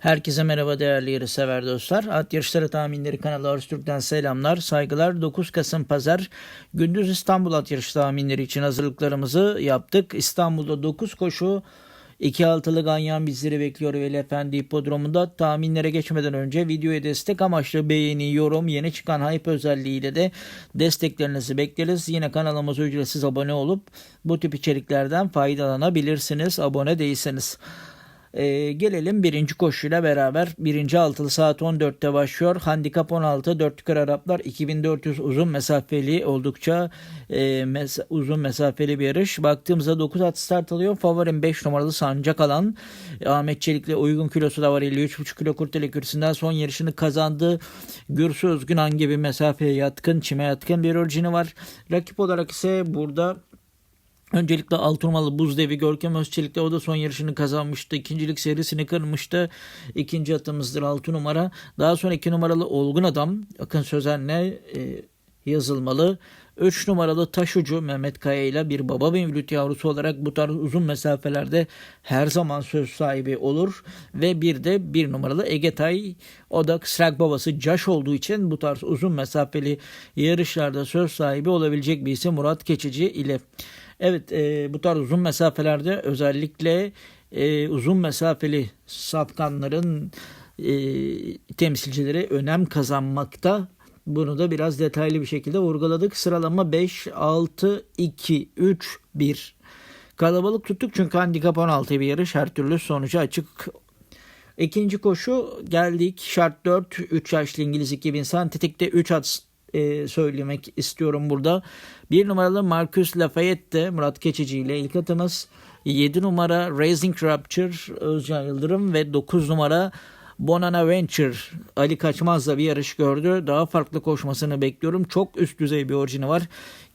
Herkese merhaba değerli yarışsever dostlar. At Yarışları Tahminleri kanalı Arstürk'ten selamlar, saygılar. 9 Kasım Pazar gündüz İstanbul At Yarışı tahminleri için hazırlıklarımızı yaptık. İstanbul'da 9 koşu 2 altılı ganyan bizleri bekliyor Veli Efendi Hipodromu'nda. Tahminlere geçmeden önce videoya destek amaçlı beğeni, yorum, yeni çıkan hype özelliğiyle de desteklerinizi bekleriz. Yine kanalımıza ücretsiz abone olup bu tip içeriklerden faydalanabilirsiniz abone değilseniz. Ee, gelelim birinci koşuyla beraber. Birinci altılı saat 14'te başlıyor. Handikap 16 dörtlük Araplar 2400 uzun mesafeli oldukça e, mes- uzun mesafeli bir yarış. Baktığımızda 9 at start alıyor. Favorim 5 numaralı sancak alan. Ahmet Çelik'le uygun kilosu da var. 53,5 kilo kurtele kürsüsünden son yarışını kazandı. Gürsü Özgünan gibi mesafeye yatkın, çime yatkın bir orijini var. Rakip olarak ise burada Öncelikle Alturmalı Buz Devi Görkem Özçelik'te o da son yarışını kazanmıştı. İkincilik serisini kırmıştı. İkinci atımızdır 6 numara. Daha sonra 2 numaralı Olgun Adam Akın Sözen'le e, yazılmalı. 3 numaralı Taşucu Mehmet Kaya ile bir baba mevlüt yavrusu olarak bu tarz uzun mesafelerde her zaman söz sahibi olur. Ve bir de 1 numaralı Egetay o da kısrak babası Caş olduğu için bu tarz uzun mesafeli yarışlarda söz sahibi olabilecek bir isim Murat Keçici ile. Evet e, bu tarz uzun mesafelerde özellikle e, uzun mesafeli safkanların e, temsilcileri önem kazanmakta. Bunu da biraz detaylı bir şekilde vurguladık. Sıralama 5, 6, 2, 3, 1. Kalabalık tuttuk çünkü handikap 16 bir yarış her türlü sonucu açık. İkinci koşu geldik. Şart 4, 3 yaşlı İngiliz 2000 sentetikte 3 at e, söylemek istiyorum burada. Bir numaralı Marcus Lafayette Murat Keçici ile ilk atımız. 7 numara Raising Rapture Özcan Yıldırım ve 9 numara Bonana Venture Ali Kaçmaz'la bir yarış gördü. Daha farklı koşmasını bekliyorum. Çok üst düzey bir orijini var.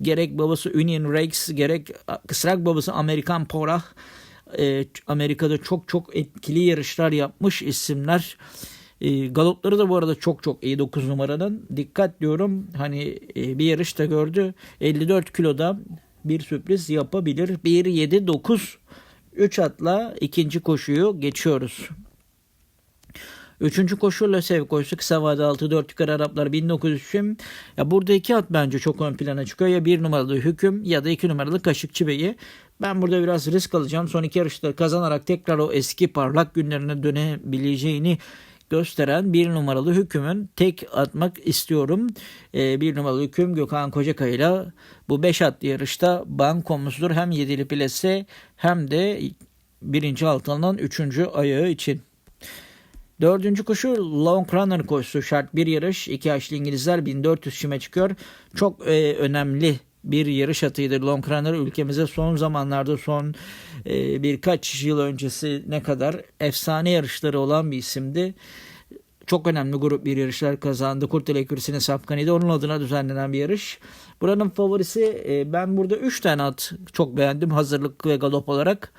Gerek babası Union Rex gerek kısrak babası Amerikan Porah. E, Amerika'da çok çok etkili yarışlar yapmış isimler. E, galopları da bu arada çok çok iyi 9 numaranın. Dikkat diyorum hani e, bir yarışta gördü. 54 kiloda bir sürpriz yapabilir. 1 7 9 3 atla ikinci koşuyu geçiyoruz. Üçüncü koşu Lösev koşusu kısa vade 6 4 yukarı Araplar 1903'üm. Ya burada iki at bence çok ön plana çıkıyor. Ya bir numaralı Hüküm ya da iki numaralı Kaşıkçı Bey'i. Ben burada biraz risk alacağım. Son iki yarışta kazanarak tekrar o eski parlak günlerine dönebileceğini gösteren bir numaralı hükümün tek atmak istiyorum. Ee, bir numaralı hüküm Gökhan Kocakay'la bu 5 atlı yarışta bankomuzdur. Hem yedili plase hem de birinci altından üçüncü ayağı için. Dördüncü koşu Long Runner koşusu şart bir yarış. iki yaşlı İngilizler 1400 şime çıkıyor. Çok e, önemli bir yarış atıydı Long Runner ülkemize son zamanlarda son e, birkaç yıl öncesi ne kadar efsane yarışları olan bir isimdi. Çok önemli grup bir yarışlar kazandı. Kurtele Kürsü'nün Safkani'de onun adına düzenlenen bir yarış. Buranın favorisi e, ben burada 3 tane at çok beğendim hazırlık ve galop olarak.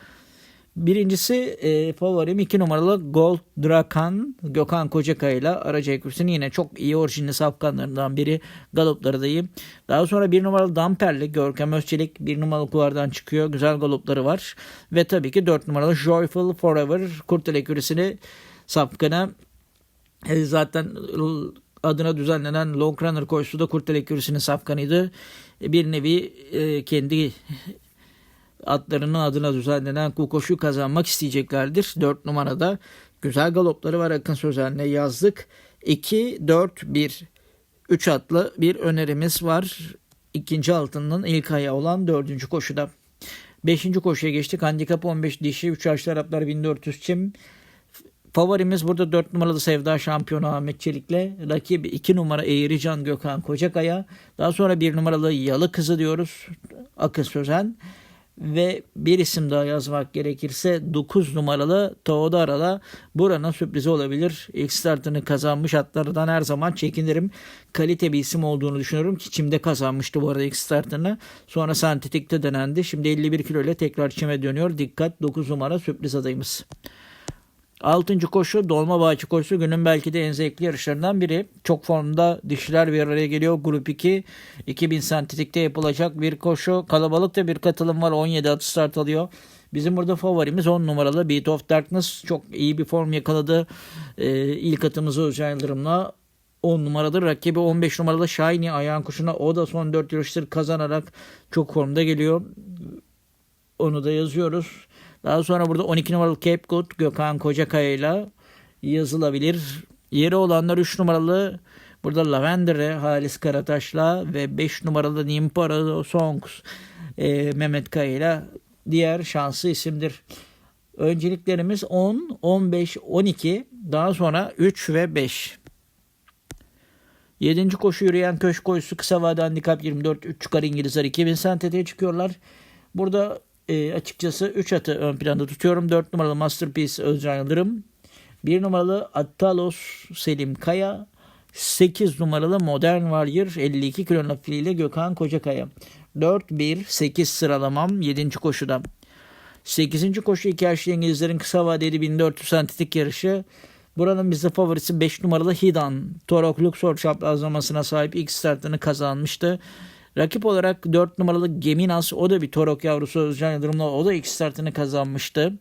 Birincisi e, favorim 2 numaralı Gold Drakan Gökhan Kocakay ile Araca Ekürüsü'nün yine çok iyi orijinli safkanlarından biri galopları da iyi. Daha sonra 1 numaralı Damperli Görkem Özçelik 1 numaralı kulvardan çıkıyor. Güzel galopları var. Ve tabii ki 4 numaralı Joyful Forever Kurtel Ekürüsü'nü safkanı e, zaten adına düzenlenen Long Runner koşusu da Kurtel Ekürüsü'nün safkanıydı. E, bir nevi e, kendi atlarının adına düzenlenen bu koşu kazanmak isteyeceklerdir. 4 numarada güzel galopları var Akın Sözen'le yazdık. 2, 4, 1. 3 atlı bir önerimiz var. İkinci altının ilk ayağı olan dördüncü koşuda. Beşinci koşuya geçtik. Handikap 15 dişi 3 yaşlı Araplar 1400 çim. Favorimiz burada 4 numaralı Sevda şampiyonu Ahmet Çelik'le. Rakibi 2 numara Eğrican Gökhan Kocakaya. Daha sonra 1 numaralı Yalı Kızı diyoruz. Akın Sözen ve bir isim daha yazmak gerekirse 9 numaralı Teodora'la buranın sürprizi olabilir. İlk startını kazanmış atlardan her zaman çekinirim. Kalite bir isim olduğunu düşünüyorum ki çimde kazanmıştı bu arada ilk startını. Sonra sentetikte denendi. Şimdi 51 kilo ile tekrar çime dönüyor. Dikkat 9 numara sürpriz adayımız. Altıncı koşu Dolmabahçe koşusu günün belki de en zevkli yarışlarından biri. Çok formda dişiler bir araya geliyor. Grup 2 2000 sentetikte yapılacak bir koşu. Kalabalık da bir katılım var. 17 atı start alıyor. Bizim burada favorimiz 10 numaralı Beat of Darkness. Çok iyi bir form yakaladı. Ee, ilk atımızı Özcan Yıldırım'la 10 numaradır. Rakibi 15 numaralı Shiny ayağın kuşuna. O da son 4 yarıştır kazanarak çok formda geliyor. Onu da yazıyoruz. Daha sonra burada 12 numaralı Cape Good Gökhan Kocakaya ile yazılabilir. Yeri olanlar 3 numaralı burada Lavendere Halis Karataş'la ve 5 numaralı Nimpara Songs e, Mehmet Kaya ile diğer şanslı isimdir. Önceliklerimiz 10, 15, 12 daha sonra 3 ve 5. 7. koşu yürüyen köşk koşusu kısa vade handikap 24 3 çıkar İngilizler 2000 santete çıkıyorlar. Burada e, açıkçası 3 atı ön planda tutuyorum. 4 numaralı Masterpiece Özcan Yıldırım. 1 numaralı Attalos Selim Kaya. 8 numaralı Modern Warrior 52 kilo filiyle Gökhan Kocakaya. 4-1-8 sıralamam 7. koşuda. 8. koşu iki yaşlı İngilizlerin kısa vadeli 1400 sentetik yarışı. Buranın bize favorisi 5 numaralı Hidan. Torok Luxor çaprazlamasına sahip ilk startını kazanmıştı. Rakip olarak 4 numaralı Geminas o da bir Torok yavrusu Özcan Yıldırım'la o da ilk startını kazanmıştı.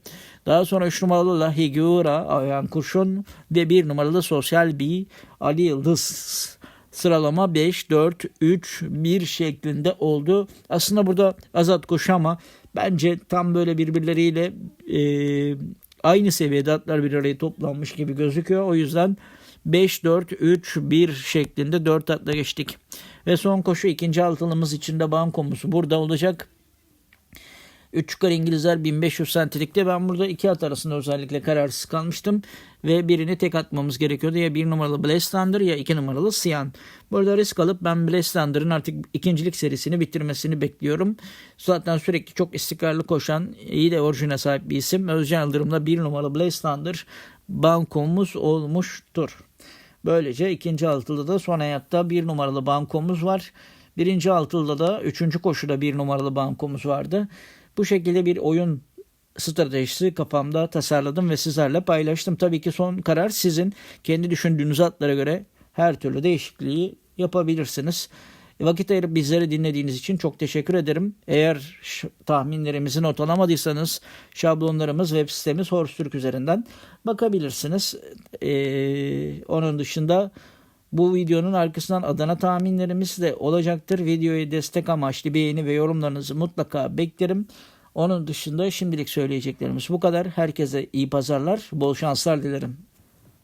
Daha sonra 3 numaralı La Higura Ayhan Kurşun ve 1 numaralı Sosyal B Ali Yıldız sıralama 5, 4, 3, 1 şeklinde oldu. Aslında burada Azat koşu ama bence tam böyle birbirleriyle e, aynı seviyede atlar bir araya toplanmış gibi gözüküyor. O yüzden 5, 4, 3, 1 şeklinde 4 atla geçtik. Ve son koşu ikinci altılımız içinde bankomuz burada olacak. 3 çıkar İngilizler 1500 santilikte. Ben burada iki at arasında özellikle kararsız kalmıştım. Ve birini tek atmamız gerekiyordu. Ya 1 numaralı Blastander ya 2 numaralı Sian. Burada risk alıp ben Blastander'ın artık ikincilik serisini bitirmesini bekliyorum. Zaten sürekli çok istikrarlı koşan iyi de orijine sahip bir isim. Özcan Yıldırım'la 1 numaralı Blastander bankomuz olmuştur. Böylece ikinci altıda da son hayatta bir numaralı bankomuz var. Birinci altılıda da üçüncü koşuda bir numaralı bankomuz vardı. Bu şekilde bir oyun stratejisi kafamda tasarladım ve sizlerle paylaştım. Tabii ki son karar sizin. Kendi düşündüğünüz atlara göre her türlü değişikliği yapabilirsiniz. Vakit ayırıp bizleri dinlediğiniz için çok teşekkür ederim. Eğer tahminlerimizi not alamadıysanız şablonlarımız web sitemiz Horse Türk üzerinden bakabilirsiniz. Ee, onun dışında bu videonun arkasından Adana tahminlerimiz de olacaktır. Videoya destek amaçlı beğeni ve yorumlarınızı mutlaka beklerim. Onun dışında şimdilik söyleyeceklerimiz bu kadar. Herkese iyi pazarlar, bol şanslar dilerim.